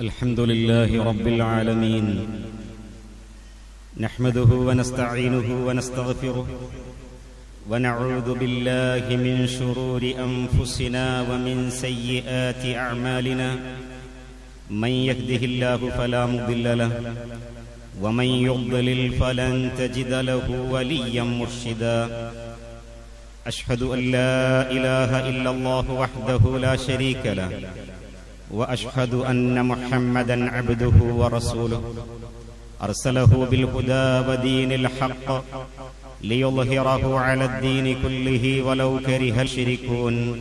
الحمد لله رب العالمين. نحمده ونستعينه ونستغفره ونعوذ بالله من شرور أنفسنا ومن سيئات أعمالنا. من يهده الله فلا مضل له ومن يضلل فلن تجد له وليا مرشدا. أشهد أن لا إله إلا الله وحده لا شريك له وأشهد أن محمدا عبده ورسوله. أرسله بالهدى ودين الحق ليظهره على الدين كله ولو كره الشركون.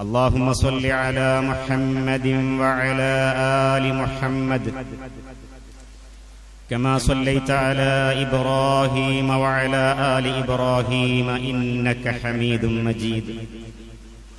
اللهم صل على محمد وعلى آل محمد. كما صليت على إبراهيم وعلى آل إبراهيم إنك حميد مجيد.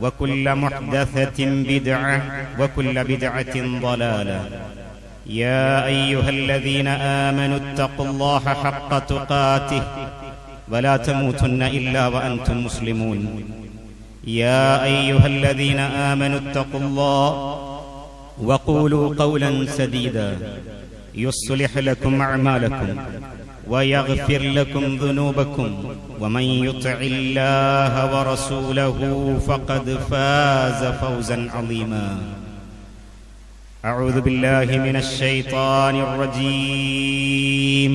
وكل محدثة بدعة وكل بدعة ضلالة. يا أيها الذين آمنوا اتقوا الله حق تقاته ولا تموتن إلا وأنتم مسلمون. يا أيها الذين آمنوا اتقوا الله وقولوا قولا سديدا. يصلح لكم أعمالكم. ويغفر لكم ذنوبكم ومن يطع الله ورسوله فقد فاز فوزا عظيما. أعوذ بالله من الشيطان الرجيم.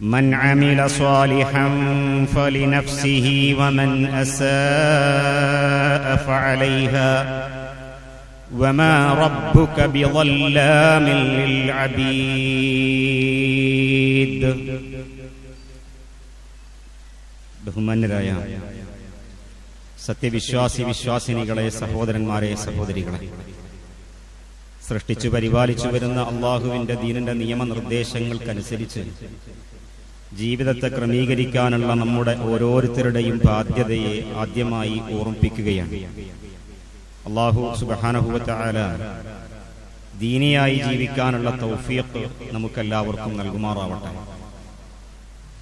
من عمل صالحا فلنفسه ومن أساء فعليها وما ربك بظلام للعبيد ബഹുമാന്യരായ സത്യവിശ്വാസി വിശ്വാസിനികളെ സഹോദരന്മാരെ സഹോദരികളെ സൃഷ്ടിച്ചു പരിപാലിച്ചു വരുന്ന അള്ളാഹുവിന്റെ ദീനിന്റെ നിയമനിർദ്ദേശങ്ങൾക്കനുസരിച്ച് ജീവിതത്തെ ക്രമീകരിക്കാനുള്ള നമ്മുടെ ഓരോരുത്തരുടെയും ബാധ്യതയെ ആദ്യമായി ഓർമ്മിപ്പിക്കുകയാണ് അള്ളാഹു സുബാനഹുവല ദീനിയായി ജീവിക്കാനുള്ള തൗഫീഖ് നമുക്കെല്ലാവർക്കും നൽകുമാറാവട്ടെ.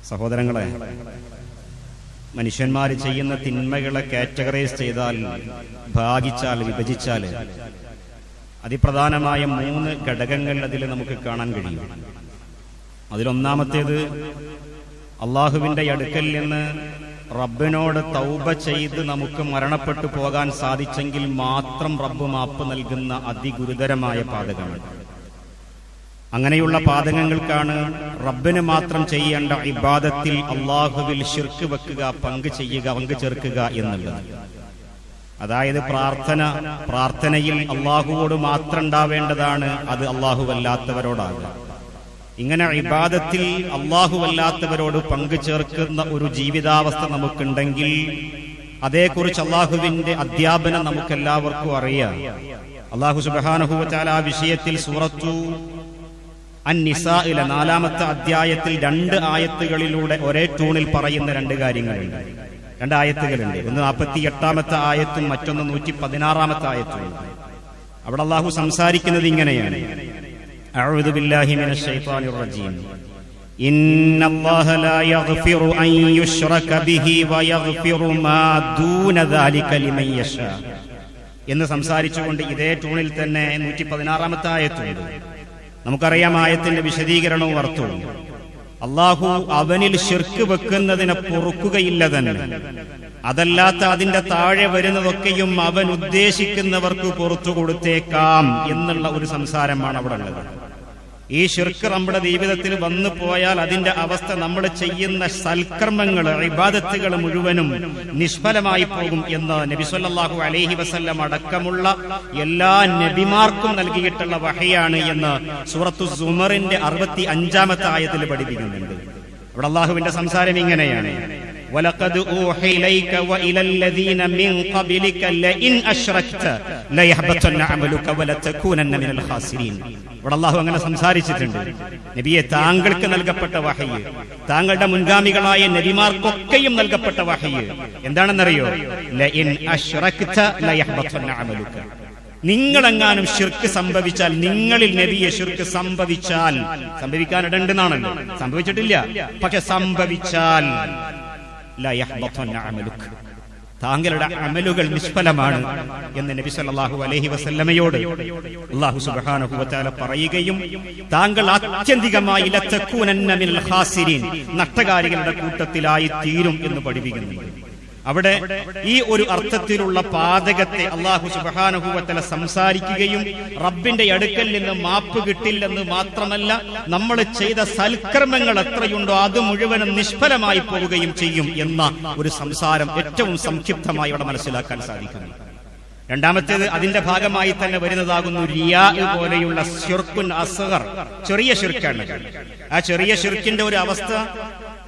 സഹോദരങ്ങളെ മനുഷ്യന്മാർ ചെയ്യുന്ന തിന്മകളെ കാറ്റഗറൈസ് ചെയ്താൽ ഭാഗിച്ചാൽ വിഭജിച്ചാൽ അതിപ്രധാനമായ മൂന്ന് ഘടകങ്ങൾ അതിൽ നമുക്ക് കാണാൻ കഴിയും. അതിലൊന്നാമത്തേത് അള്ളാഹുവിന്റെ അടുക്കൽ നിന്ന് റബ്ബിനോട് തൗബ ചെയ്ത് നമുക്ക് മരണപ്പെട്ടു പോകാൻ സാധിച്ചെങ്കിൽ മാത്രം റബ്ബ് മാപ്പ് നൽകുന്ന അതിഗുരുതരമായ പാതകമാണ്. അങ്ങനെയുള്ള പാതകങ്ങൾക്കാണ് റബ്ബിന് മാത്രം ചെയ്യേണ്ട ഇബാദത്തിൽ അള്ളാഹുവിൽ ശിർക്ക് വെക്കുക പങ്ക് ചെയ്യുക പങ്ക് ചേർക്കുക എന്നുള്ളത്. അതായത് പ്രാർത്ഥന പ്രാർത്ഥനയിൽ അള്ളാഹുവോട് മാത്രം ഉണ്ടാവേണ്ടതാണ് അത് അള്ളാഹുവല്ലാത്തവരോടാകുക ഇങ്ങനെ ഇബാദത്തിൽ അള്ളാഹുവല്ലാത്തവരോട് പങ്കു ചേർക്കുന്ന ഒരു ജീവിതാവസ്ഥ നമുക്കുണ്ടെങ്കിൽ അതേക്കുറിച്ച് അള്ളാഹുവിന്റെ അധ്യാപനം നമുക്കെല്ലാവർക്കും അറിയാം. അള്ളാഹു സുബാനഹുവച്ചാൽ ആ വിഷയത്തിൽ സൂറത്തു അന്നിസയിലെ നാലാമത്തെ അധ്യായത്തിൽ രണ്ട് ആയത്തുകളിലൂടെ ഒരേ ടൂണിൽ പറയുന്ന രണ്ട് കാര്യങ്ങളുണ്ട്. രണ്ട് ആയത്തുകളുണ്ട്. ഒന്ന് നാൽപ്പത്തി എട്ടാമത്തെ ആയത്തും മറ്റൊന്ന് നൂറ്റി പതിനാറാമത്തെ ആയത്തും. അവിടെ അള്ളാഹു സംസാരിക്കുന്നത് ഇങ്ങനെയാണ്. أعوذ بالله من الشيطان الرجيم إن الله لا يغفر أن يشرك به ويغفر ما دون ذلك لمن يشاء എന്ന് സംസാരിച്ചുകൊണ്ട് ഇതേ ടൂണിൽ തന്നെ നൂറ്റി പതിനാറാമത്തെ ആയത്തുണ്ട് നമുക്കറിയാം ആയത്തിന്റെ വിശദീകരണവും അർത്ഥവും അള്ളാഹു അവനിൽ ഷിർക്ക് വെക്കുന്നതിനെ പൊറുക്കുകയില്ല തന്നെ അതല്ലാത്ത അതിന്റെ താഴെ വരുന്നതൊക്കെയും അവൻ ഉദ്ദേശിക്കുന്നവർക്ക് പുറത്തു കൊടുത്തേക്കാം എന്നുള്ള ഒരു സംസാരമാണ് അവിടെ ഉള്ളത് ഈ ഷിർക്ക് നമ്മുടെ ജീവിതത്തിൽ വന്നു പോയാൽ അതിന്റെ അവസ്ഥ നമ്മൾ ചെയ്യുന്ന സൽക്കർമ്മങ്ങൾ ഇബാദത്തുകൾ മുഴുവനും നിഷ്ഫലമായി പോകും എന്ന് നബിസ്വല്ലാഹു അലൈഹി വസല്ലം അടക്കമുള്ള എല്ലാ നബിമാർക്കും നൽകിയിട്ടുള്ള വഹയാണ് എന്ന് സൂറത്തു സുമറിന്റെ അറുപത്തി അഞ്ചാമത്തെ ആയത്തിൽ പഠിപ്പിക്കുന്നുണ്ട്. ഇവിടെ അള്ളാഹുവിന്റെ സംസാരം ഇങ്ങനെയാണ്. ولقد أوحي إليك وإلى الذين من قبلك لئن أشركت ليحبطن عملك ولتكونن من الخاسرين ഇവിടെ അള്ളാഹു അങ്ങനെ സംസാരിച്ചിട്ടുണ്ട് നബിയെ താങ്കൾക്ക് നൽകപ്പെട്ട വഹയ്യ് താങ്കളുടെ മുൻഗാമികളായ നബിമാർക്കൊക്കെയും നൽകപ്പെട്ട വഹയ്യ് എന്താണെന്നറിയോ ലഇൻ അശ്റക്ത ലയഹ്ബത്തന്ന അമലുക നിങ്ങളെങ്ങാനും ഷിർക്ക് സംഭവിച്ചാൽ നിങ്ങളിൽ നബിയെ ഷിർക്ക് സംഭവിച്ചാൽ സംഭവിക്കാനിടണ്ടെന്നാണല്ലോ സംഭവിച്ചിട്ടില്ല പക്ഷെ സംഭവിച്ചാൽ ലയഹ്ബത്തന്ന അമലുക താങ്കളുടെ അമലുകൾ നിഷ്ഫലമാണ് എന്ന് നബി സല്ലാഹു അലഹി വസല്ലമയോട് അള്ളാഹു സുബ്ഹാനഹു വതആല പറയുകയും താങ്കൾ ആത്യന്തികമായി നഷ്ടകാരികളുടെ കൂട്ടത്തിലായി തീരും എന്ന് പഠിപ്പിക്കുന്നു. അവിടെ ഈ ഒരു അർത്ഥത്തിലുള്ള പാതകത്തെ അള്ളാഹു സുബാനുഭൂവത്തല സംസാരിക്കുകയും റബ്ബിന്റെ അടുക്കൽ നിന്ന് മാപ്പ് കിട്ടില്ലെന്ന് മാത്രമല്ല നമ്മൾ ചെയ്ത സൽക്കർമ്മങ്ങൾ എത്രയുണ്ടോ അത് മുഴുവനും നിഷ്ഫലമായി പോവുകയും ചെയ്യും എന്ന ഒരു സംസാരം ഏറ്റവും സംക്ഷിപ്തമായി അവിടെ മനസ്സിലാക്കാൻ സാധിക്കുന്നു. രണ്ടാമത്തേത് അതിന്റെ ഭാഗമായി തന്നെ വരുന്നതാകുന്നു റിയാ പോലെയുള്ള അസ്ഗർ ചെറിയ ശുർക്കാണ്. ആ ചെറിയ ഷിർക്കിന്റെ ഒരു അവസ്ഥ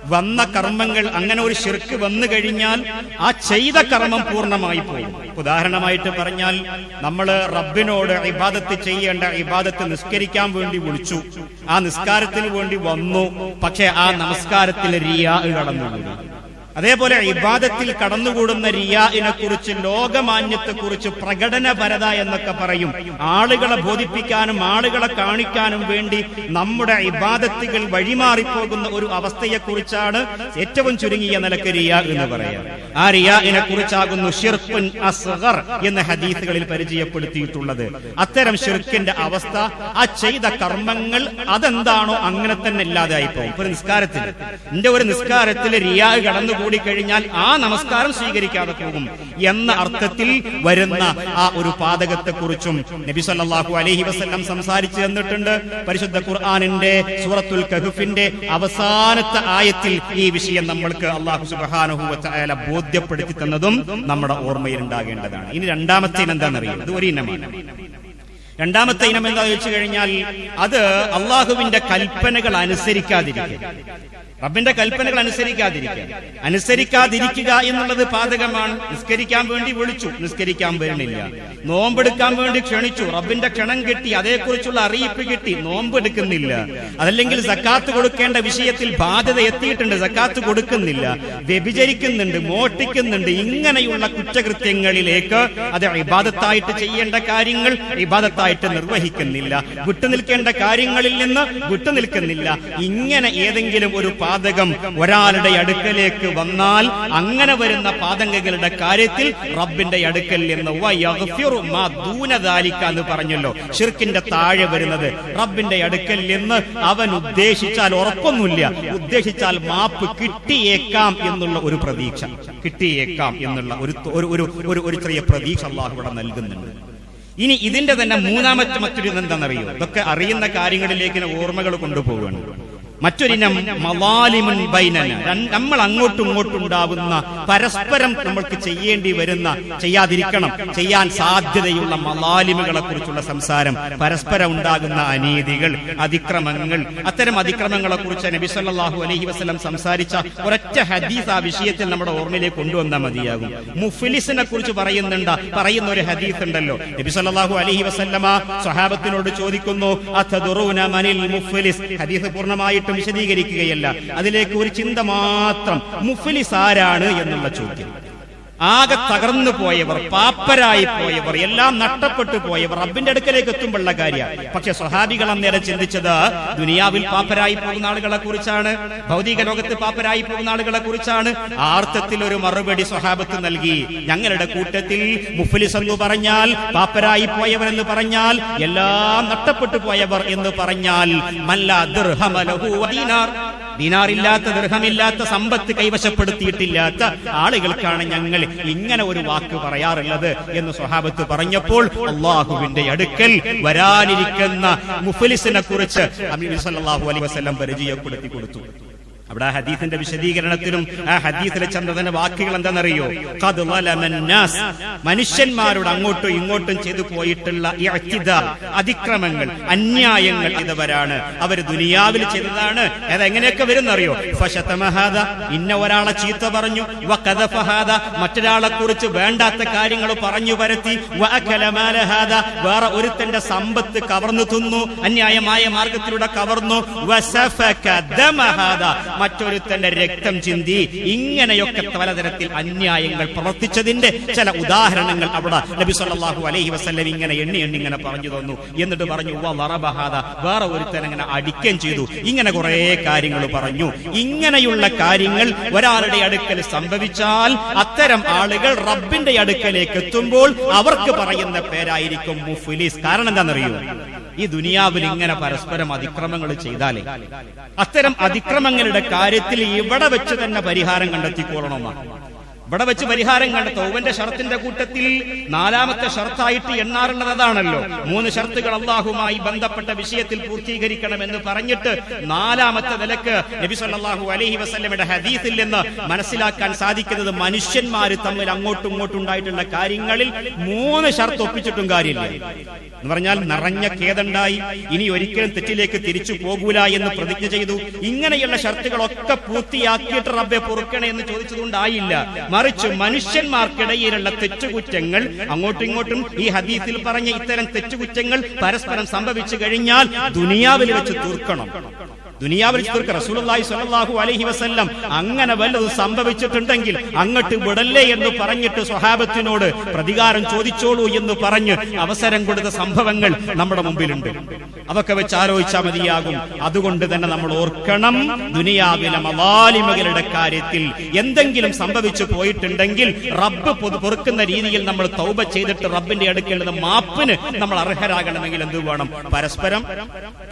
വന്ന കർമ്മങ്ങൾ അങ്ങനെ ഒരു ശിർക്ക് വന്നു കഴിഞ്ഞാൽ ആ ചെയ്ത കർമ്മം പൂർണമായി പോയി. ഉദാഹരണമായിട്ട് പറഞ്ഞാൽ നമ്മൾ റബ്ബിനോട് ഇബാദത്ത് ചെയ്യേണ്ട ഇബാദത്ത് നിസ്കരിക്കാൻ വേണ്ടി വിളിച്ചു. ആ നിസ്കാരത്തിന് വേണ്ടി വന്നു. പക്ഷെ ആ നമസ്കാരത്തിൽ റിയാ കടന്നുകൂടി. അതേപോലെ ഇബാദത്തിൽ കടന്നുകൂടുന്ന റിയാഇനെ കുറിച്ച് ലോകമാന്യത്തെ കുറിച്ച് പ്രകടനപരത എന്നൊക്കെ പറയും. ആളുകളെ ബോധിപ്പിക്കാനും ആളുകളെ കാണിക്കാനും വേണ്ടി നമ്മുടെ ഇബാദത്തുകൾ വഴിമാറിപ്പോകുന്ന ഒരു അവസ്ഥയെക്കുറിച്ചാണ് ഏറ്റവും ചുരുങ്ങിയ നിലയ്ക്ക് റിയ എന്ന് പറയാം ആ റിയാഇനെ കുറിച്ചാകുന്നു ഷിർപ്പുൻ അസ്ഗർ എന്ന ഹദീസുകളിൽ പരിചയപ്പെടുത്തിയിട്ടുള്ളത്. അത്തരം ഷിർക്കിന്റെ അവസ്ഥ ആ ചെയ്ത കർമ്മങ്ങൾ അതെന്താണോ അങ്ങനെ തന്നെ ഇല്ലാതെ ഒരു നിസ്കാരത്തിൽ എന്റെ ഒരു നിസ്കാരത്തിൽ റിയാ കടന്നുകൂടി കഴിഞ്ഞാൽ ആ നമസ്കാരം സ്വീകരിക്കാതെ പോകും എന്ന അർത്ഥത്തിൽ വരുന്ന ആ ഒരു പാതകത്തെ കുറിച്ചും നബി സല്ലാഹു അലഹി വസല്ലം സംസാരിച്ചു തന്നിട്ടുണ്ട്. പരിശുദ്ധ ഖുർആാനിന്റെ സൂറത്തുൽ കഹുഫിന്റെ അവസാനത്തെ ആയത്തിൽ ഈ വിഷയം നമ്മൾക്ക് അള്ളാഹു സുബ്ഹാനഹു വതആല ബോധ്യപ്പെടുത്തി തന്നതും നമ്മുടെ ഓർമ്മയിൽ ഉണ്ടാകേണ്ടതാണ് ഇനി രണ്ടാമത്തെ ഇനം എന്താണെന്നറിയാം അത് ഒരു ഇനമാണ്. രണ്ടാമത്തെ ഇനം എന്താ വെച്ചു കഴിഞ്ഞാൽ അത് അള്ളാഹുവിന്റെ കൽപ്പനകൾ അനുസരിക്കാതിരിക്കുക റബ്ബിന്റെ കൽപ്പനകൾ അനുസരിക്കാതിരിക്കുക അനുസരിക്കാതിരിക്കുക എന്നുള്ളത് പാതകമാണ്. നിസ്കരിക്കാൻ വേണ്ടി വിളിച്ചു നിസ്കരിക്കാൻ വരുന്നില്ല. നോമ്പെടുക്കാൻ വേണ്ടി ക്ഷണിച്ചു റബ്ബിന്റെ ക്ഷണം കിട്ടി അതേക്കുറിച്ചുള്ള അറിയിപ്പ് കിട്ടി നോമ്പെടുക്കുന്നില്ല. അതല്ലെങ്കിൽ സക്കാത്ത് കൊടുക്കേണ്ട വിഷയത്തിൽ ബാധ്യത എത്തിയിട്ടുണ്ട് സക്കാത്ത് കൊടുക്കുന്നില്ല. വ്യഭിചരിക്കുന്നുണ്ട് മോഷ്ടിക്കുന്നുണ്ട് ഇങ്ങനെയുള്ള കുറ്റകൃത്യങ്ങളിലേക്ക് അത് ഇബാദത്തായിട്ട് ചെയ്യേണ്ട കാര്യങ്ങൾ ഇബാദത്തായിട്ട് നിർവഹിക്കുന്നില്ല. വിട്ടുനിൽക്കേണ്ട കാര്യങ്ങളിൽ നിന്ന് വിട്ടുനിൽക്കുന്നില്ല. ഇങ്ങനെ ഏതെങ്കിലും ഒരു പാതകം ഒരാളുടെ അടുക്കലേക്ക് വന്നാൽ അങ്ങനെ വരുന്ന പാതകങ്ങളുടെ കാര്യത്തിൽ റബ്ബിന്റെ അടുക്കൽ ദാലിക എന്ന് പറഞ്ഞല്ലോ. ഷിർക്കിന്റെ താഴെ വരുന്നത് റബ്ബിന്റെ അടുക്കൽ നിന്ന് അവൻ ഉദ്ദേശിച്ചാൽ ഉറപ്പൊന്നുമില്ല. ഉദ്ദേശിച്ചാൽ മാപ്പ് കിട്ടിയേക്കാം എന്നുള്ള ഒരു പ്രതീക്ഷ. കിട്ടിയേക്കാം എന്നുള്ള ഒരു ഒരു ഒരു ഒരു ഒരു ചെറിയ പ്രതീക്ഷ അള്ളാഹു ഇവിടെ നൽകുന്നുണ്ട്. ഇനി ഇതിന്റെ തന്നെ മൂന്നാമത്തെ മറ്റൊരു എന്താണെന്നറിയോ ഇതൊക്കെ അറിയുന്ന കാര്യങ്ങളിലേക്ക് ഓർമ്മകൾ കൊണ്ടുപോവുകയാണ്. മറ്റൊരിനം ബൈനന നമ്മൾ അങ്ങോട്ടും ഇങ്ങോട്ടും ഉണ്ടാവുന്ന പരസ്പരം നമ്മൾക്ക് ചെയ്യേണ്ടി വരുന്ന ചെയ്യാതിരിക്കണം ചെയ്യാൻ സാധ്യതയുള്ള മലാലിമുകളെ കുറിച്ചുള്ള സംസാരം പരസ്പരം ഉണ്ടാകുന്ന അനീതികൾ അതിക്രമങ്ങൾ. അത്തരം അതിക്രമങ്ങളെ കുറിച്ച് നബി സല്ലല്ലാഹു അലൈഹി വസല്ലം സംസാരിച്ച ഒരൊറ്റ ഹദീസ് ആ വിഷയത്തിൽ നമ്മുടെ ഓർമ്മയിലേക്ക് കൊണ്ടുവന്നാൽ മതിയാകും. മുഫ്ലിസിനെ കുറിച്ച് പറയുന്നുണ്ട് പറയുന്ന ഒരു ഹദീസ് ഉണ്ടല്ലോ. നബി സല്ലല്ലാഹു അലൈഹി വസല്ലമ സ്വഹാബത്തിനോട് ചോദിക്കുന്നു ഹദീസ് പൂർണമായിട്ടും വിശദീകരിക്കുകയല്ല. അതിലേക്ക് ഒരു ചിന്ത മാത്രം. മുഫ്ലിസ് ആരാണ് എന്നുള്ള ചോദ്യം. ആകെ തകർന്നു പോയവർ പാപ്പരായി പോയവർ എല്ലാം നഷ്ടപ്പെട്ടു പോയവർ റബ്ബിന്റെ അടുക്കലേക്ക് എത്തുമ്പോഴുള്ള കാര്യം പക്ഷെ സ്വഹാബികൾ അന്നേരം ചിന്തിച്ചത് ദുനിയാവിൽ പാപ്പരായി പോകുന്ന ആളുകളെ കുറിച്ചാണ് ഭൗതിക ലോകത്ത് പാപ്പരായി പോകുന്ന ആളുകളെ കുറിച്ചാണ്. ആർത്ഥത്തിൽ ഒരു മറുപടി സ്വഹാബത്ത് നൽകി. ഞങ്ങളുടെ കൂട്ടത്തിൽ മുഫ്ലിസ് എന്ന് പറഞ്ഞാൽ പാപ്പരായി പോയവർ എന്ന് പറഞ്ഞാൽ എല്ലാം നഷ്ടപ്പെട്ടു പോയവർ എന്ന് പറഞ്ഞാൽ മല്ല വദീനാർ ദീനാറില്ലാത്ത ദൃഹമില്ലാത്ത സമ്പത്ത് കൈവശപ്പെടുത്തിയിട്ടില്ലാത്ത ആളുകൾക്കാണ് ഞങ്ങൾ ഇങ്ങനെ ഒരു വാക്ക് പറയാറുള്ളത് എന്ന് സ്വഹാബത്ത് പറഞ്ഞപ്പോൾ അള്ളാഹുവിന്റെ അടുക്കൽ വരാനിരിക്കുന്ന മുഫലിസിനെ കുറിച്ച് അലൈഹി വസല്ലം പരിചയപ്പെടുത്തി കൊടുത്തു. അവിടെ ആ ഹദീസിന്റെ വിശദീകരണത്തിലും ആ ഹദീസിലെ ചന്ദ്രന്റെ വാക്കുകൾ എന്താണെന്നറിയോ. മനുഷ്യന്മാരോട് അങ്ങോട്ടും ഇങ്ങോട്ടും ചെയ്തു പോയിട്ടുള്ള ഈ അതിക്രമങ്ങൾ അന്യായങ്ങൾ ഇതവരാണ്. അവർ ദുനിയാവിൽ ചെയ്തതാണ്. അതെങ്ങനെയൊക്കെ വരുന്നറിയോ? ഫശതമഹാദ ഇന്ന ഒരാളെ ചീത്ത പറഞ്ഞു. വഖദഫഹാദ മറ്റൊരാളെ കുറിച്ച് വേണ്ടാത്ത കാര്യങ്ങൾ പറഞ്ഞു പരത്തി. വഅകലമാലഹാദ വേറെ ഒരുത്തന്റെ സമ്പത്ത് കവർന്നു തിന്നു. അന്യായമായ മാർഗത്തിലൂടെ കവർന്നു. മറ്റൊരുത്തന്റെ രക്തം ചിന്തി ഇങ്ങനെയൊക്കെ പലതരത്തിൽ അന്യായങ്ങൾ പ്രവർത്തിച്ചതിന്റെ ചില ഉദാഹരണങ്ങൾ അവിടെ നബി സല്ലല്ലാഹു അലൈഹി വസ്ലം ഇങ്ങനെ എണ്ണി എണ്ണി ഇങ്ങനെ പറഞ്ഞു തന്നു. എന്നിട്ട് പറഞ്ഞു വറബഹാദ വേറെ ഒരുത്തൻ ഇങ്ങനെ അടിക്കുകയും ചെയ്തു. ഇങ്ങനെ കുറെ കാര്യങ്ങൾ പറഞ്ഞു. ഇങ്ങനെയുള്ള കാര്യങ്ങൾ ഒരാളുടെ അടുക്കൽ സംഭവിച്ചാൽ അത്തരം ആളുകൾ റബ്ബിന്റെ അടുക്കലേക്ക് എത്തുമ്പോൾ അവർക്ക് പറയുന്ന പേരായിരിക്കും മുഫ്ലിസ്. കാരണം എന്താണെന്നറിയോ? ഈ ദുനിയാവിൽ ഇങ്ങനെ പരസ്പരം അതിക്രമങ്ങൾ ചെയ്താലേ അത്തരം അതിക്രമങ്ങളുടെ കാര്യത്തിൽ ഇവിടെ വെച്ച് തന്നെ പരിഹാരം കണ്ടെത്തിക്കൊള്ളണമെന്നാണ് ഇവിടെ വെച്ച് പരിഹാരം കണ്ട ഓവന്റെ ഷർത്തിന്റെ കൂട്ടത്തിൽ നാലാമത്തെ ഷർത്തായിട്ട് എണ്ണാറുള്ളതാണല്ലോ. മൂന്ന് ഷർത്തുകൾ അള്ളാഹുമായി ബന്ധപ്പെട്ട വിഷയത്തിൽ പൂർത്തീകരിക്കണം എന്ന് പറഞ്ഞിട്ട് നാലാമത്തെ നിലയ്ക്ക് നബി സല്ലല്ലാഹു അലൈഹി വസല്ലമയുടെ ഹദീസിൽ നിന്ന് മനസ്സിലാക്കാൻ സാധിക്കുന്നത് മനുഷ്യന്മാര് തമ്മിൽ അങ്ങോട്ടും ഇങ്ങോട്ടും ഉണ്ടായിട്ടുള്ള കാര്യങ്ങളിൽ മൂന്ന് ഷർത്ത് ഒപ്പിച്ചിട്ടും കാര്യമില്ല. എന്ന് പറഞ്ഞാൽ നിറഞ്ഞ ഖേദണ്ടായി ഇനി ഒരിക്കലും തെറ്റിലേക്ക് തിരിച്ചു പോകൂല എന്ന് പ്രതിജ്ഞ ചെയ്തു. ഇങ്ങനെയുള്ള ഷർത്തുകളൊക്കെ പൂർത്തിയാക്കിയിട്ട് റബ്ബെ പൊറുക്കണേ എന്ന് ചോദിച്ചതുകൊണ്ടായില്ല. മറിച്ച് മനുഷ്യന്മാർക്കിടയിലുള്ള തെറ്റുകുറ്റങ്ങൾ അങ്ങോട്ടും ഇങ്ങോട്ടും ഈ ഹദീസിൽ പറഞ്ഞ ഇത്തരം തെറ്റുകുറ്റങ്ങൾ പരസ്പരം സംഭവിച്ചു കഴിഞ്ഞാൽ ദുനിയാവിൽ വെച്ച് തീർക്കണം. ദുനിയാവിൽ തീർക്ക റസൂലുള്ളാഹി സ്വല്ലല്ലാഹു അലൈഹി വസല്ലം അങ്ങനെ വല്ലതും സംഭവിച്ചിട്ടുണ്ടെങ്കിൽ അങ്ങോട്ട് വിടല്ലേ എന്ന് പറഞ്ഞിട്ട് സ്വഹാബത്തിനോട് പ്രതികാരം ചോദിച്ചോളൂ എന്ന് പറഞ്ഞ് അവസരം കൊടുത്ത സംഭവങ്ങൾ നമ്മുടെ മുമ്പിലുണ്ട്. അതൊക്കെ വെച്ച് ആലോചിച്ചാൽ മതിയാകും. അതുകൊണ്ട് തന്നെ നമ്മൾ ഓർക്കണം ദുനിയാവിലെ മവാലിമകളുടെ കാര്യത്തിൽ എന്തെങ്കിലും സംഭവിച്ചു പോയിട്ടുണ്ടെങ്കിൽ റബ്ബ് പൊറുക്കുന്ന രീതിയിൽ നമ്മൾ തൗബ ചെയ്തിട്ട് റബ്ബിന്റെ അടുക്കേണ്ടത് മാപ്പിന് നമ്മൾ അർഹരാകണമെങ്കിൽ എന്ത് വേണം? പരസ്പരം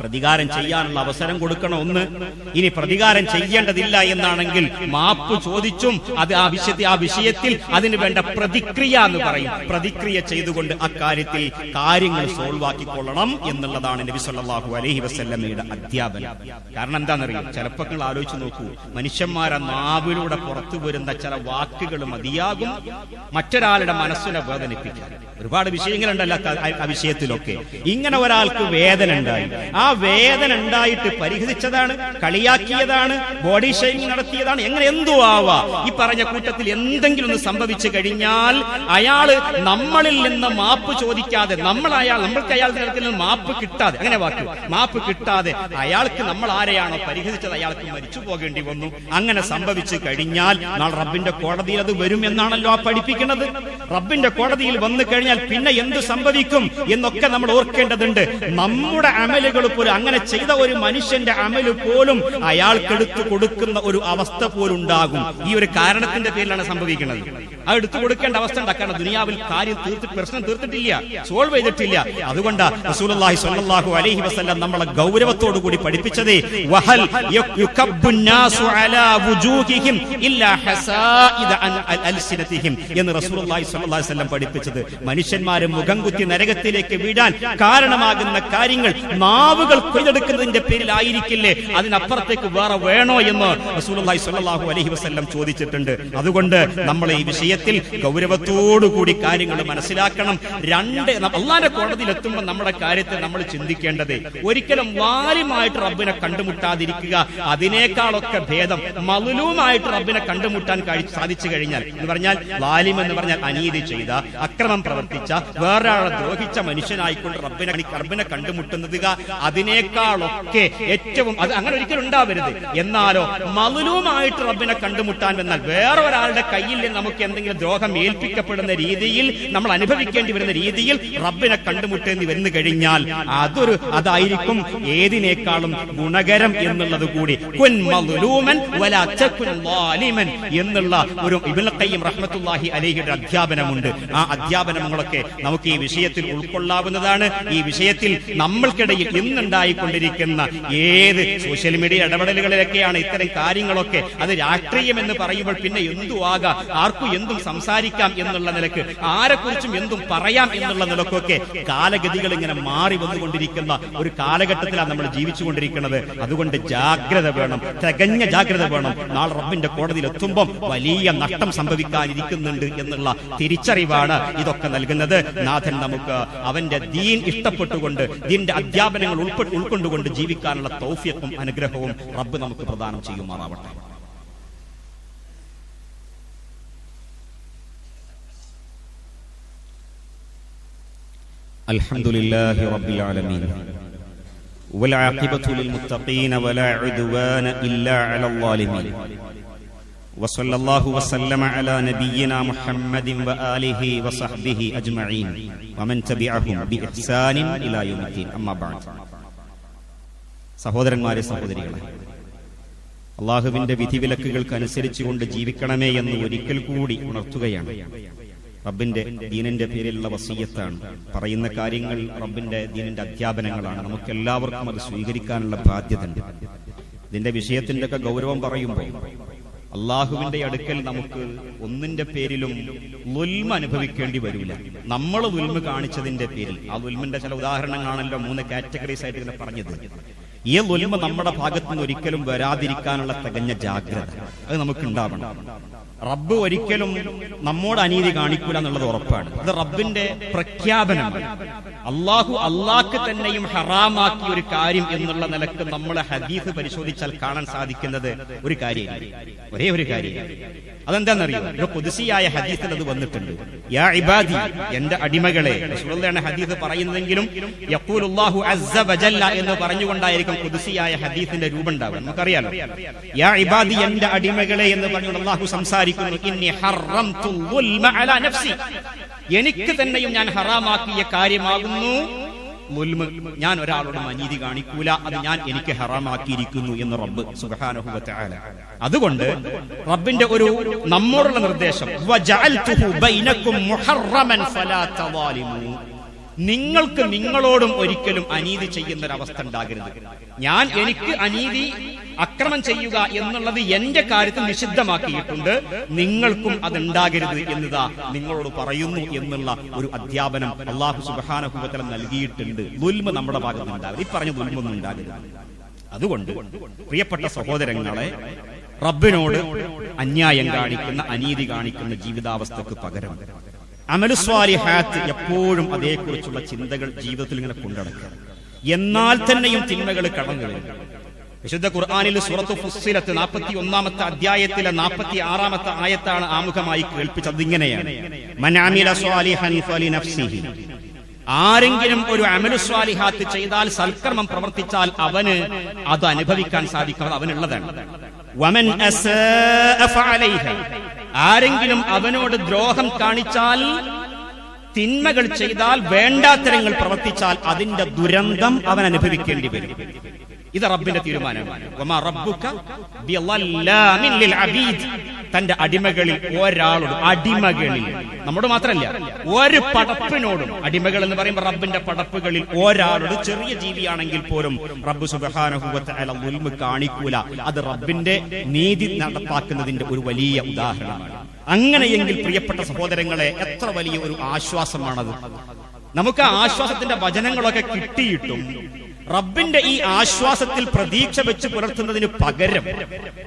പ്രതികാരം ചെയ്യാനുള്ള അവസരം കൊടുക്കണം. ഒന്ന്. ഇനി പ്രതികാരം ചെയ്യേണ്ടതില്ല എന്നാണെങ്കിൽ മാപ്പ് ചോദിച്ചും അത് ആ വിഷയത്തിൽ ആ വിഷയത്തിൽ അതിന് വേണ്ട പ്രതിക്രിയ എന്ന് പറയും. പ്രതിക്രിയ ചെയ്തുകൊണ്ട് അക്കാര്യത്തിൽ കാര്യങ്ങൾ സോൾവ് ആക്കിക്കൊള്ളണം എന്നുള്ളതാണ് നബി സല്ലാഹു അലഹി വസ്ല്ലമ്മയുടെ അധ്യാപനം. കാരണം എന്താണെന്നറിയാം? ചിലപ്പോൾ നിങ്ങൾ ആലോചിച്ച് നോക്കൂ. മനുഷ്യന്മാരെ നാവിലൂടെ പുറത്തു വരുന്ന ചില വാക്കുകൾ മതിയാകും. മറ്റൊരാളുടെ മനസ്സിനെ വേദനിപ്പിക്കാൻ ഒരുപാട് വിഷയങ്ങളുണ്ടല്ലോ ആ- വിഷയത്തിലൊക്കെ. ഇങ്ങനെ ഒരാൾക്ക് വേദന ഉണ്ടായി. ആ വേദന ഉണ്ടായിട്ട് പരിഹരിച്ചതാണ് കളിയാക്കിയതാണ് ബോഡി ഷെയ്മിങ് നടത്തിയതാണ് എങ്ങനെ എന്തോ ആവാ. ഈ പറഞ്ഞ കൂട്ടത്തിൽ എന്തെങ്കിലും ഒന്ന് സംഭവിച്ചു കഴിഞ്ഞാൽ അയാൾ നമ്മളിൽ നിന്ന് മാപ്പ് ചോദിക്കാതെ നമ്മൾ അയാൾ നമ്മൾക്ക് അയാളുടെ തരത്തിൽ നിന്ന് മാപ്പ് കിട്ടാതെ അങ്ങനെ വാക്ക് മാപ്പ് കിട്ടാതെ അയാൾക്ക് നമ്മൾ ആരെയാണോ പരിഹരിച്ചത് അയാൾക്ക് മരിച്ചു പോകേണ്ടി വന്നു. അങ്ങനെ സംഭവിച്ചു കഴിഞ്ഞാൽ നാളെ റബ്ബിന്റെ കോടതിയിൽ അത് വരും എന്നാണല്ലോ ആ പഠിപ്പിക്കുന്നത്. റബ്ബിന്റെ കോടതിയിൽ വന്നു കഴിഞ്ഞാൽ പിന്നെ എന്ത് സംഭവിക്കും എന്നൊക്കെ നമ്മൾ ഓർക്കേണ്ടതുണ്ട്. നമ്മുടെ അമലുകൾ പോലും അങ്ങനെ ചെയ്ത ഒരു മനുഷ്യന്റെ അമൽ പോലും അയാൾക്കെടുത്തു കൊടുക്കുന്ന ഒരു അവസ്ഥ പോലുണ്ടാകും. ഈ ഒരു കാരണത്തിന്റെ പേരിലാണ് സംഭവിക്കുന്നത്. അത് എടുത്തു കൊടുക്കേണ്ട അവസ്ഥ ഉണ്ടാക്കണം ദുനിയാവിൽ കാര്യം തീർത്തിട്ട് പ്രശ്നം തീർത്തിട്ടില്ല സോൾവ് ചെയ്തിട്ടില്ല. അതുകൊണ്ട് റസൂലുള്ളാഹി സ്വല്ലല്ലാഹു അലൈഹി വസല്ലം നമ്മളെ ഗൗരവത്തോടു കൂടി പഠിപ്പിച്ചതേ വഹൽ യുകബ്ബു നാസു അലാ വുജൂഹിഹിം ഇല്ലാ ഹസായിദ അൻ അൽസിനതിഹിം എന്ന് റസൂലുള്ളാഹി സ്വല്ലല്ലാഹു അലൈഹി വസല്ലം പഠിപ്പിച്ചത്. മനുഷ്യന്മാരെ മുഖം കുത്തി നരകത്തിലേക്ക് വീഴാൻ കാരണമാകുന്ന കാര്യങ്ങൾ നാവുകൾ കൊയ്തെടുക്കുന്നതിന്റെ പേരിലായിരിക്കില്ലേ. അതിനപ്പുറത്തേക്ക് വേറെ വേണോ എന്ന് അലൈഹി വസല്ലം ചോദിച്ചിട്ടുണ്ട്. അതുകൊണ്ട് നമ്മൾ ഈ വിഷയത്തിൽ കൂടി കാര്യങ്ങൾ മനസ്സിലാക്കണം. രണ്ട് അള്ളാന്റെ കോടതിയിൽ എത്തുമ്പോൾ നമ്മുടെ കാര്യത്തെ നമ്മൾ ചിന്തിക്കേണ്ടത്. ഒരിക്കലും വാരിമായിട്ട് റബ്ബിനെ കണ്ടുമുട്ടാതിരിക്കുക അതിനേക്കാളൊക്കെ ഭേദം മലുലുമായിട്ട് റബ്ബിനെ കണ്ടുമുട്ടാൻ സാധിച്ചു കഴിഞ്ഞാൽ എന്ന് പറഞ്ഞാൽ വാലിം എന്ന് പറഞ്ഞാൽ അനീതി ചെയ്ത അക്രമം പ്രവർത്തിച്ച വേറൊരാളെ ദ്രോഹിച്ച മനുഷ്യനായിക്കൊണ്ട് റബ്ബിനെ റബ്ബിനെ കണ്ടുമുട്ടുന്നത് അതിനേക്കാളൊക്കെ ഏറ്റവും അത് അങ്ങനെ ഒരിക്കലും ഉണ്ടാവരുത്. എന്നാലോ മലുലുമായിട്ട് റബ്ബിനെ കണ്ടുമുട്ടാൻ വന്നാൽ വേറെ ഒരാളുടെ കയ്യിൽ നമുക്ക് എന്തെങ്കിലും ദ്രോഹം ഏൽപ്പിക്കപ്പെടുന്ന രീതിയിൽ നമ്മൾ അനുഭവിക്കേണ്ടി വരുന്ന രീതിയിൽ റബ്ബിനെ കണ്ടുമുട്ടേണ്ടി വന്നു കഴിഞ്ഞാൽ അതൊരു അതായിരിക്കും ഏതിനേക്കാളും ഗുണകരം എന്നുള്ളത് കൂടി. എന്നുള്ള ഒരു ഇബ്നുൽ റഹ്മത്തുല്ലാഹി അലൈഹിയുടെ അധ്യാപനമുണ്ട്. ആ അധ്യാപനങ്ങളൊക്കെ നമുക്ക് ഈ വിഷയത്തിൽ ഉൾക്കൊള്ളാവുന്നതാണ്. ഈ വിഷയത്തിൽ നമ്മൾക്കിടയിൽ ഇന്നുണ്ടായിക്കൊണ്ടിരിക്കുന്ന ഏത് സോഷ്യൽ മീഡിയ ഇടപെടലുകളിലൊക്കെയാണ് ഇത്തരം കാര്യങ്ങളൊക്കെ. അത് രാഷ്ട്രീയം എന്ന് പറയുമ്പോൾ പിന്നെ എന്തു ആകാം ആർക്കും എന്തും സംസാരിക്കാം എന്നുള്ള നിലയ്ക്ക്. ആരെക്കുറിച്ചും എന്തും പറയാം എന്നുള്ള നിലക്കൊക്കെ കാലഗതികൾ ഇങ്ങനെ മാറി വന്നുകൊണ്ടിരിക്കുന്ന ഒരു കാലഘട്ടത്തിലാണ് നമ്മൾ ജീവിച്ചുകൊണ്ടിരിക്കുന്നത്. അതുകൊണ്ട് ജാഗ്രത വേണം. തികഞ്ഞ ജാഗ്രത വേണം. നാളെ റബ്ബിന്റെ കോടതിയിൽ എത്തുമ്പോൾ വലിയ നഷ്ടം സംഭവിക്കാനിരിക്കുന്നുണ്ട് എന്നുള്ള തിരിച്ചറിവാണ് ഇതൊക്കെ നൽകുന്നത്. നാഥൻ നമുക്ക് അവന്റെ ദീൻ ഇഷ്ടപ്പെട്ടുകൊണ്ട് ദീന്റെ അധ്യാപനങ്ങൾ ഉൾപ്പെട്ട് ഉൾക്കൊണ്ടുകൊണ്ട് ജീവിക്കാനുള്ള തൗഫ്യക്കും അനുഗ്രഹവും റബ്ബ് നമുക്ക് പ്രദാനം ചെയ്യുമാറാവട്ടെ الحمد لله رب العالمين والعاقبة للمتقين ولا عدوان إلا على الظالمين وصلى الله وسلم على نبينا محمد وآله وصحبه أجمعين ومن تبعهم بإحسان إلى يوم الدين أما بعد സഹോദരന്മാരെ സഹോദരികളെ അള്ളാഹുവിന്റെ വിധിവിലക്കുകൾക്ക് അനുസരിച്ചുകൊണ്ട് ജീവിക്കണമേ എന്ന് ഒരിക്കൽ കൂടി ഉണർത്തുകയാണ്. റബ്ബിന്റെ ദീനിന്റെ പേരിലുള്ള വസീയത്താണ്. പറയുന്ന കാര്യങ്ങൾ റബ്ബിന്റെ ദീനിന്റെ അധ്യാപനങ്ങളാണ്. നമുക്ക് എല്ലാവർക്കും അത് സ്വീകരിക്കാനുള്ള ബാധ്യത ഇതിന്റെ വിഷയത്തിന്റെ ഒക്കെ ഗൗരവം പറയുമ്പോൾ അള്ളാഹുവിന്റെ അടുക്കൽ നമുക്ക് ഒന്നിന്റെ പേരിലും ലുൽമ അനുഭവിക്കേണ്ടി വരില്ല. നമ്മൾ ലുൽമ കാണിച്ചതിന്റെ പേരിൽ. ആ ലുൽമിന്റെ ചില ഉദാഹരണങ്ങളാണല്ലോ മൂന്ന് കാറ്റഗറീസ് ആയിട്ട് ഇങ്ങനെ പറഞ്ഞത്. ഈ ഒലിമ നമ്മുടെ ഭാഗത്തു നിന്ന് ഒരിക്കലും വരാതിരിക്കാനുള്ള തികഞ്ഞ ജാഗ്രത. അത് നമുക്ക് ഉണ്ടാവണം റബ്ബ് ഒരിക്കലും നമ്മോട് അനീതി കാണിക്കൂല എന്നുള്ളത് ഉറപ്പാണ്. അത് റബ്ബിന്റെ പ്രഖ്യാപനമാണ്. അള്ളാഹു അള്ളാഹ്ക്ക് തന്നെയും ഹറാമാക്കിയ ഒരു കാര്യം എന്നുള്ള നിലയ്ക്ക് നമ്മളെ ഹദീഫ് പരിശോധിച്ചാൽ കാണാൻ സാധിക്കുന്നത് ഒരു കാര്യം ഒരേ ഒരു കാര്യം അതെന്താണെന്നറിയോ? ഒരു ഹദീഫിൽ ഹദീസിൽ അത് വന്നിട്ടുണ്ട്. യാ ഇബാദി എന്റെ അടിമകളെ ഹദീഫ് ഹദീസ് പറയുന്നതെങ്കിലും യഖൂലുല്ലാഹു അസ്സ വജല്ല എന്ന് പറഞ്ഞുകൊണ്ടായിരിക്കും പുതുസിയായ ഹദീസിന്റെ രൂപം ഉണ്ടാവുക. നമുക്കറിയാലോ? യാ ഇബാദി എന്റെ അടിമകളെ എന്ന് പറഞ്ഞുകൊണ്ട് അള്ളാഹു സംസാരിക്കുന്നു ഇന്നി നഫ്സി. എനിക്ക് തന്നെയും ഞാൻ ഹറാമാക്കിയ കാര്യമാകുന്നു. ഞാൻ ഒരാളോട് അനീതി കാണിക്കൂല. അത് ഞാൻ എനിക്ക് ഹറാമാക്കിയിരിക്കുന്നു എന്ന് റബ്ബ് അതുകൊണ്ട് റബ്ബിന്റെ ഒരു നമ്മോടുള്ള നിർദ്ദേശം നിങ്ങൾക്ക് നിങ്ങളോടും ഒരിക്കലും അനീതി ചെയ്യുന്ന ഒരു ഉണ്ടാകരുത്. ഞാൻ എനിക്ക് അനീതി അക്രമം ചെയ്യുക എന്നുള്ളത് എന്റെ കാര്യത്തിൽ നിഷിദ്ധമാക്കിയിട്ടുണ്ട്. നിങ്ങൾക്കും അത് ഉണ്ടാകരുത് എന്നതാ നിങ്ങളോട് പറയുന്നു എന്നുള്ള ഒരു അധ്യാപനം അള്ളാഹു സുബാനഹുബത്തലം നൽകിയിട്ടുണ്ട്. ദുൽമ നമ്മുടെ ഭാഗത്ത് ഉണ്ടാകരുത്. ഈ പറഞ്ഞ ദുൽമൊന്നും ഉണ്ടാകില്ല അതുകൊണ്ട് പ്രിയപ്പെട്ട സഹോദരങ്ങളെ റബ്ബിനോട് അന്യായം കാണിക്കുന്ന അനീതി കാണിക്കുന്ന ജീവിതാവസ്ഥക്ക് പകരം അമലുസ്വാലിഹാത്ത് എപ്പോഴും അതേക്കുറിച്ചുള്ള ചിന്തകൾ ജീവിതത്തിൽ ഇങ്ങനെ കൊണ്ടുനടക്കുക. എന്നാൽ തന്നെയും തിന്മകൾ കടന്നു വിശുദ്ധ ഖുർആാനിൽ സുറത്ത് ഫുസ്സിലത്ത് നാൽപ്പത്തി ഒന്നാമത്തെ അധ്യായത്തിലെ നാൽപ്പത്തി ആറാമത്തെ ആയത്താണ് ആമുഖമായി കേൾപ്പിച്ചത് ഇങ്ങനെയാണ്. ആരെങ്കിലും ഒരു അമലുസ്വാലിഹാത്ത് ചെയ്താൽ സൽക്കർമ്മം പ്രവർത്തിച്ചാൽ അവന് അത് അനുഭവിക്കാൻ സാധിക്കും. അത് അവനുള്ളതാണ്. ആരെങ്കിലും അവനോട് ദ്രോഹം കാണിച്ചാൽ തിന്മകൾ ചെയ്താൽ വേണ്ടാത്തരങ്ങൾ പ്രവർത്തിച്ചാൽ അതിന്റെ ദുരന്തം അവൻ അനുഭവിക്കേണ്ടി വരും. ഇത് റബ്ബിന്റെ തീരുമാനമാണ്. തന്റെ അടിമകളിൽ ഒരാളോടും അടിമകളിൽ നമ്മോട് മാത്രമല്ല ഒരു പടപ്പിനോടും അടിമകൾ എന്ന് പറയുമ്പോൾ റബ്ബിന്റെ പടപ്പുകളിൽ ഒരാളോട് ചെറിയ ജീവിയാണെങ്കിൽ പോലും റബ്ബ് സുബഹാനുഭവത്തെ കാണിക്കൂല. അത് റബ്ബിന്റെ നീതി നടപ്പാക്കുന്നതിന്റെ ഒരു വലിയ ഉദാഹരണമാണ്. അങ്ങനെയെങ്കിൽ പ്രിയപ്പെട്ട സഹോദരങ്ങളെ എത്ര വലിയ ഒരു ആശ്വാസമാണത്. നമുക്ക് ആശ്വാസത്തിന്റെ വചനങ്ങളൊക്കെ കിട്ടിയിട്ടും റബ്ബിന്റെ ഈ ആശ്വാസത്തിൽ പ്രതീക്ഷ വെച്ച് പുലർത്തുന്നതിന് പകരം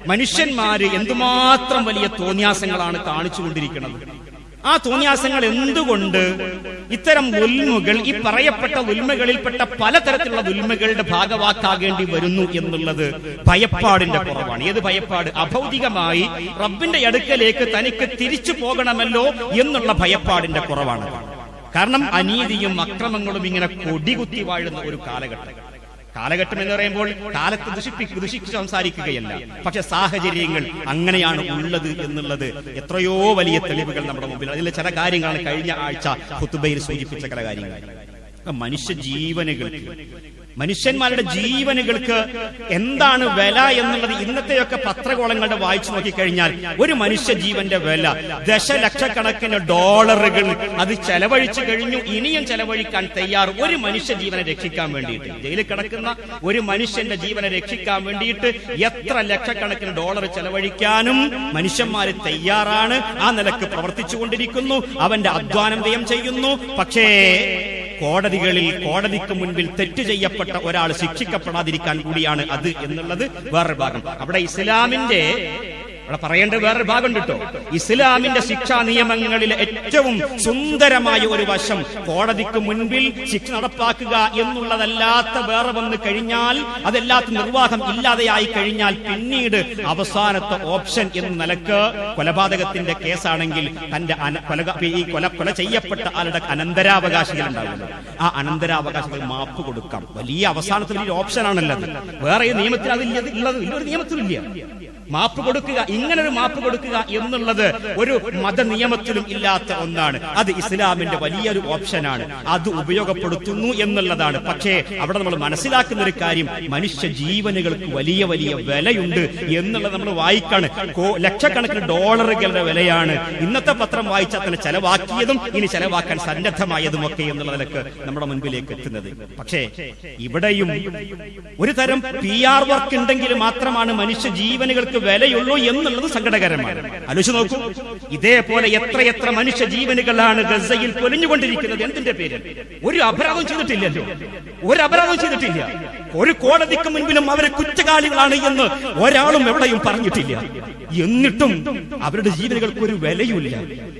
മനുഷ്യന്മാര് എന്തുമാത്രം വലിയ തോന്യാസങ്ങളാണ് കാണിച്ചുകൊണ്ടിരിക്കുന്നത് ആ തോന്യാസങ്ങൾ എന്തുകൊണ്ട് ഇത്തരം ഉൽമുകൾ ഈ പറയപ്പെട്ട ഉൽമകളിൽപ്പെട്ട പലതരത്തിലുള്ള ഉൽമകളുടെ ഭാഗവാക്കാകേണ്ടി വരുന്നു എന്നുള്ളത് ഭയപ്പാടിന്റെ കുറവാണ്. ഏത് ഭയപ്പാട്? അഭൗതികമായി റബ്ബിന്റെ അടുക്കലേക്ക് തനിക്ക് തിരിച്ചു പോകണമല്ലോ എന്നുള്ള ഭയപ്പാടിന്റെ കുറവാണ്. കാരണം അനീതിയും അക്രമങ്ങളും ഇങ്ങനെ കൊടികുത്തി വാഴുന്ന ഒരു കാലഘട്ടം. കാലഘട്ടം എന്ന് പറയുമ്പോൾ കാലത്ത് ദുഷിപ്പിക്കുക ദുഷിച്ച് സംസാരിക്കുകയല്ല. പക്ഷെ സാഹചര്യങ്ങൾ അങ്ങനെയാണ് ഉള്ളത് എന്നുള്ളത് എത്രയോ വലിയ തെളിവുകൾ നമ്മുടെ മുമ്പിൽ. അതിലെ ചില കാര്യങ്ങളാണ് കഴിഞ്ഞ ആഴ്ച ഹുത്തുബയിൽ സൂചിപ്പിച്ച ചില കാര്യങ്ങൾ. മനുഷ്യ ജീവനുകൾക്ക് മനുഷ്യന്മാരുടെ ജീവനുകൾക്ക് എന്താണ് വില എന്നുള്ളത് ഇന്നത്തെയൊക്കെ പത്രകോളങ്ങളുടെ വായിച്ചു നോക്കിക്കഴിഞ്ഞാൽ ഒരു മനുഷ്യ ജീവന്റെ വില ദശലക്ഷക്കണക്കിന് ഡോളറുകൾ. അത് ചെലവഴിച്ചു കഴിഞ്ഞു ഇനിയും ചെലവഴിക്കാൻ തയ്യാർ ഒരു മനുഷ്യ ജീവനെ രക്ഷിക്കാൻ വേണ്ടിയിട്ട്. ജയിലിൽ കിടക്കുന്ന ഒരു മനുഷ്യന്റെ ജീവനെ രക്ഷിക്കാൻ വേണ്ടിയിട്ട് എത്ര ലക്ഷക്കണക്കിന് ഡോളർ ചെലവഴിക്കാനും മനുഷ്യന്മാർ തയ്യാറാണ്. ആ നിലയ്ക്ക് പ്രവർത്തിച്ചുകൊണ്ടിരിക്കുന്നു. അവന്റെ അധ്വാനം ചെയ്യുന്നു. പക്ഷേ കോടതികളിൽ കോടതിക്ക് മുൻപിൽ തെറ്റ് ചെയ്യപ്പെട്ട ഒരാൾ ശിക്ഷിക്കപ്പെടാതിരിക്കാൻ കൂടിയാണ് അത് എന്നുള്ളത് വേറൊരു ഭാഗം. അവിടെ ഇസ്ലാമിന്റെ അവിടെ പറയേണ്ട വേറൊരു ഭാഗം കിട്ടോ. ഇസ്ലാമിന്റെ ശിക്ഷാ നിയമങ്ങളിലെ ഏറ്റവും സുന്ദരമായ ഒരു വശം കോടതിക്ക് മുൻപിൽ ശിക്ഷ നടപ്പാക്കുക എന്നുള്ളതല്ലാത്ത വേറെ വന്ന് കഴിഞ്ഞാൽ അതല്ലാത്ത നിർവാഹം ഇല്ലാതെയായി കഴിഞ്ഞാൽ പിന്നീട് അവസാനത്തെ ഓപ്ഷൻ എന്ന നിലയ്ക്ക് കൊലപാതകത്തിന്റെ കേസാണെങ്കിൽ തന്റെ അന- ഈ കൊല കൊല ചെയ്യപ്പെട്ട ആളുടെ അനന്തരാവകാശികൾ ഉണ്ടാകുന്നു ആ അനന്തരാവകാശികൾ മാപ്പ് കൊടുക്കാം. വലിയ അവസാനത്തിൽ ഒരു ഓപ്ഷനാണല്ലോ ആണല്ലത് വേറെ നിയമത്തിൽ അതില്ല നിയമത്തിലില്ല മാപ്പ് കൊടുക്കുക ഇങ്ങനെ ഒരു മാപ്പ് കൊടുക്കുക എന്നുള്ളത് ഒരു മത നിയമത്തിലും ഇല്ലാത്ത ഒന്നാണ്. അത് ഇസ്ലാമിന്റെ വലിയൊരു ഓപ്ഷനാണ് അത് ഉപയോഗപ്പെടുത്തുന്നു എന്നുള്ളതാണ്. പക്ഷേ അവിടെ നമ്മൾ മനസ്സിലാക്കുന്ന ഒരു കാര്യം മനുഷ്യ ജീവനുകൾക്ക് വലിയ വലിയ വിലയുണ്ട് എന്നുള്ളത് നമ്മൾ വായിക്കാണ്. ലക്ഷക്കണക്കിന് ഡോളറുകളുടെ വിലയാണ്. ഇന്നത്തെ പത്രം വായിച്ചാൽ തന്നെ ചെലവാക്കിയതും ഇനി ചെലവാക്കാൻ സന്നദ്ധമായതും ഒക്കെ എന്നുള്ള നിലയ്ക്ക് നമ്മുടെ മുൻപിലേക്ക് എത്തുന്നത്. പക്ഷേ ഇവിടെയും ഒരു തരം പി ആർ വർക്ക് ഉണ്ടെങ്കിൽ മാത്രമാണ് മനുഷ്യ ജീവനുകൾക്ക് വിലയുള്ളൂ എന്നുള്ളത് സങ്കടകരമാണ്. ആലോചിച്ച് നോക്കൂ. ഇതേപോലെ എത്രയെത്ര മനുഷ്യ ജീവനുകളാണ് ഗസയിൽ പൊലിഞ്ഞുകൊണ്ടിരിക്കുന്നത് എന്തിന്റെ പേര് ഒരു അപരാധം ചെയ്തിട്ടില്ലല്ലോ. ഒരു അപരാധം ചെയ്തിട്ടില്ല. ഒരു കോടതിക്ക് മുൻപിലും അവരെ കുറ്റകാലികളാണ് എന്ന് ഒരാളും എവിടെയും പറഞ്ഞിട്ടില്ല. എന്നിട്ടും അവരുടെ ജീവനുകൾക്ക് ഒരു വിലയുമില്ല.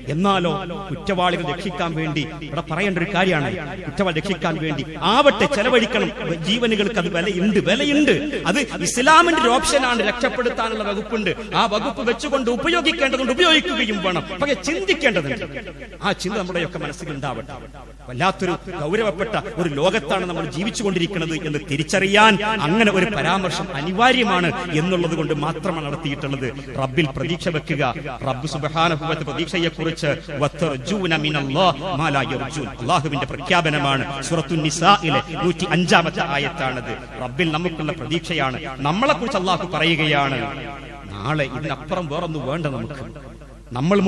എന്നാലോ കുറ്റവാളികൾ രക്ഷിക്കാൻ വേണ്ടി ഇവിടെ പറയേണ്ട ഒരു കാര്യമാണ് കുറ്റവാളി രക്ഷിക്കാൻ വേണ്ടി ആവട്ടെ ചെലവഴിക്കണം ജീവനുകൾക്ക് അത് വിലയുണ്ട് വിലയുണ്ട്. അത് ഇസ്ലാമിന്റെ ഒരു ഓപ്ഷനാണ് രക്ഷപ്പെടുത്താനുള്ള വകുപ്പുണ്ട്. ആ വകുപ്പ് വെച്ചുകൊണ്ട് ഉപയോഗിക്കേണ്ടതുണ്ട് ഉപയോഗിക്കുകയും വേണം. പക്ഷെ ചിന്തിക്കേണ്ടതുണ്ട്. ആ ചിന്ത നമ്മുടെയൊക്കെ മനസ്സിൽ ഉണ്ടാവട്ടെ വല്ലാത്തൊരു ഗൗരവപ്പെട്ട ഒരു ലോകത്താണ് നമ്മൾ ജീവിച്ചുകൊണ്ടിരിക്കുന്നത് എന്ന് തിരിച്ചറിയാൻ അങ്ങനെ ഒരു പരാമർശം അനിവാര്യമാണ് എന്നുള്ളത് കൊണ്ട് മാത്രമാണ് നടത്തിയിട്ടുള്ളത്. റബ്ബിൽ പ്രതീക്ഷ വെക്കുക. റബ്ബ് സുബഹാനുഭവത്തെ പ്രതീക്ഷയെ കുറിച്ച് അള്ളാഹുവിന്റെ പ്രഖ്യാപനമാണ് നൂറ്റി അഞ്ചാമത്തെ ആയത്താണത്. റബ്ബിൽ നമുക്കുള്ള പ്രതീക്ഷയാണ്. നമ്മളെ കുറിച്ച് അള്ളാഹു പറയുകയാണ്. നാളെ ഇതിനപ്പുറം വേറൊന്നും വേണ്ട നമുക്ക്. നമ്മൾ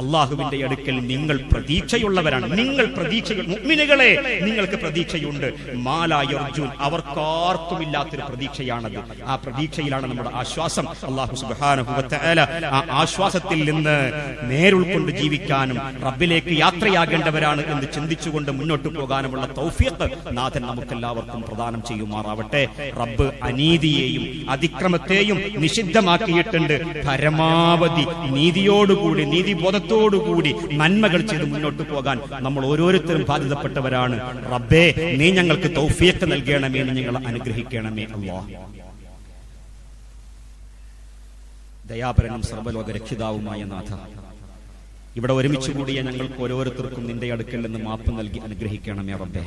അള്ളാഹുവിന്റെ അടുക്കൽ നിങ്ങൾ പ്രതീക്ഷയുള്ളവരാണ്. നിങ്ങൾ പ്രതീക്ഷകളെ നിങ്ങൾക്ക് പ്രതീക്ഷയുണ്ട്. മാലായർജുൻ അവർക്കാർക്കും ഇല്ലാത്തൊരു പ്രതീക്ഷയാണത്. ആ പ്രതീക്ഷയിലാണ് നമ്മുടെ ആശ്വാസം. അള്ളാഹു സുബാനുഭവത്തേല ആ ആശ്വാസത്തിൽ നിന്ന് നേരുൾക്കൊണ്ട് ജീവിക്കാനും റബ്ബിലേക്ക് യാത്രയാകേണ്ടവരാണ് എന്ന് ചിന്തിച്ചുകൊണ്ട് മുന്നോട്ട് പോകാനുമുള്ള തൗഫീഖ് നാഥൻ നമുക്കെല്ലാവർക്കും പ്രദാനം ചെയ്യുമാറാവട്ടെ. റബ്ബ് അനീതിയെയും അതിക്രമത്തെയും നിഷിദ്ധമാക്കിയിട്ടുണ്ട്. പരമാവധി നീതിയോടുകൂടി നീതിബോധത്തോടുകൂടി നന്മകൾ ചെയ്ത് മുന്നോട്ട് പോകാൻ നമ്മൾ ഓരോരുത്തരും ബാധ്യതപ്പെട്ടവരാണ്. റബ്ബേ നീ ഞങ്ങൾക്ക് തൗഫീഖ് നൽകണമേ നീ ഞങ്ങൾ അനുഗ്രഹിക്കണമേ അല്ലാഹ് ദയാപരനും സർവലോക രക്ഷിതാവുമായ നാഥ. ഇവിടെ ഒരുമിച്ച് കൂടിയ ഞങ്ങൾക്ക് ഓരോരുത്തർക്കും നിന്റെ അടുക്കൽ നിന്ന് മാപ്പ് നൽകി അനുഗ്രഹിക്കണമേ റബ്ബേ.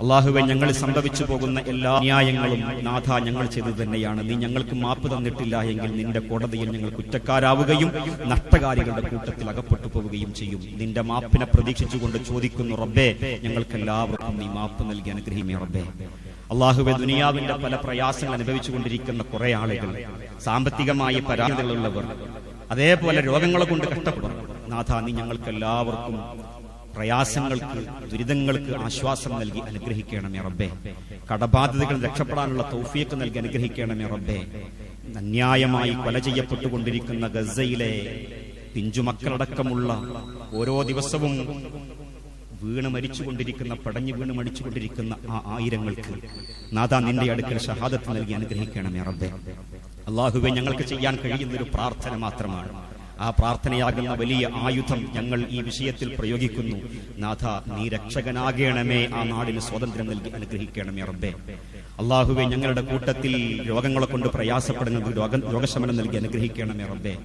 അള്ളാഹുവെ ഞങ്ങൾ സംഭവിച്ചു പോകുന്ന എല്ലാ ന്യായങ്ങളും നാഥ ഞങ്ങൾ ചെയ്തത് തന്നെയാണ്. നീ ഞങ്ങൾക്ക് മാപ്പ് തന്നിട്ടില്ല എങ്കിൽ നിന്റെ കോടതിയിൽ ഞങ്ങൾ കുറ്റക്കാരാവുകയും നഷ്ടകാരികളുടെ കൂട്ടത്തിൽ അകപ്പെട്ടു പോവുകയും ചെയ്യും. നിന്റെ മാപ്പിനെ പ്രതീക്ഷിച്ചുകൊണ്ട് ചോദിക്കുന്നു റബ്ബേ ഞങ്ങൾക്ക് എല്ലാവർക്കും നീ മാപ്പ് നൽകി അനുഗ്രഹിമേ റബ്ബേ. അള്ളാഹുവെ ദുനിയാവിന്റെ പല പ്രയാസങ്ങൾ അനുഭവിച്ചു കൊണ്ടിരിക്കുന്ന കുറെ ആളുകൾ സാമ്പത്തികമായി പരാതികളുള്ളവർ അതേപോലെ രോഗങ്ങളെ കൊണ്ട് കഷ്ടപ്പെടുന്നു നാഥ നീ ഞങ്ങൾക്ക് എല്ലാവർക്കും പ്രയാസങ്ങൾക്ക് ദുരിതങ്ങൾക്ക് ആശ്വാസം നൽകി അനുഗ്രഹിക്കണമേ റബ്ബേ. കടബാധ്യതകൾ രക്ഷപ്പെടാനുള്ള തൗഫീക്ക് നൽകി അനുഗ്രഹിക്കണമേ റബ്ബേ. അന്യായമായി കൊല ചെയ്യപ്പെട്ടുകൊണ്ടിരിക്കുന്ന ഗസയിലെ പിഞ്ചുമക്കളടക്കമുള്ള ഓരോ ദിവസവും വീണ് മരിച്ചുകൊണ്ടിരിക്കുന്ന പടഞ്ഞു വീണ് മടിച്ചുകൊണ്ടിരിക്കുന്ന ആ ആയിരങ്ങൾക്ക് നാഥാ നിന്റെ അടുക്കൽ ഷഹാദത്ത് നൽകി അനുഗ്രഹിക്കണമേ റബ്ബേ. അള്ളാഹുവെ ഞങ്ങൾക്ക് ചെയ്യാൻ കഴിയുന്നൊരു പ്രാർത്ഥന മാത്രമാണ്. ആ പ്രാർത്ഥനയാകുന്ന വലിയ ആയുധം ഞങ്ങൾ ഈ വിഷയത്തിൽ പ്രയോഗിക്കുന്നു. നാഥ നീ രക്ഷകനാകേണമേ. ആ നാടിന് സ്വാതന്ത്ര്യം നൽകി അനുഗ്രഹിക്കണമേ റബ്ബേ. അള്ളാഹുവെ ഞങ്ങളുടെ കൂട്ടത്തിൽ രോഗങ്ങളെ കൊണ്ട് പ്രയാസപ്പെടുന്നത് രോഗ രോഗശമനം നൽകി അനുഗ്രഹിക്കണമേ റബ്ബേ.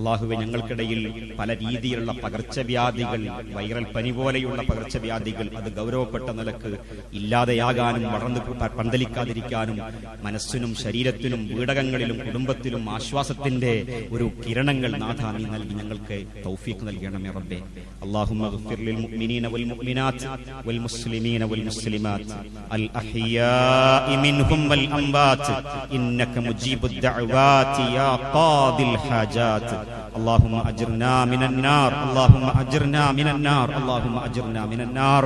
അള്ളാഹുവെ ഞങ്ങൾക്കിടയിൽ പല രീതിയിലുള്ള പകർച്ചവ്യാധികൾ വൈറൽ പനി പോലെയുള്ള പകർച്ചവ്യാധികൾ അത് ഗൗരവപ്പെട്ട നിലക്ക് ഇല്ലാതെയാകാനും വളർന്നു പ- പന്തലിക്കാതിരിക്കാനും മനസ്സിനും ശരീരത്തിനും വീടകങ്ങളിലും കുടുംബത്തിലും ആശ്വാസത്തിന്റെ ഒരു കിരണങ്ങൾ നാഥ നീ നൽകി ഞങ്ങൾക്ക് തൗഫീഖ് നൽകണമേ റബ്ബേ اللهم اغفر للمؤمنين والمؤمنات والمسلمين والمسلمات الأحياء منهم والأموات إنك مجيب الدعوات يا قاضي الحاجات اللهم أجرنا من النار اللهم أجرنا من النار اللهم أجرنا من النار.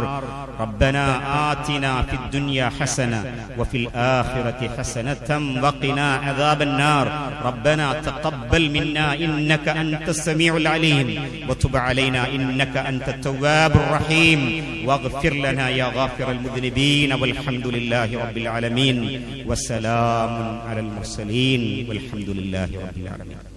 ربنا آتنا في الدنيا حسنة وفي الآخرة حسنة وقنا عذاب النار. ربنا تقبل منا إنك أنت السميع العليم وتب علينا إنك أنت التواب الرحيم. واغفر لنا يا غافر المذنبين والحمد لله رب العالمين. وسلام على المرسلين والحمد لله رب العالمين.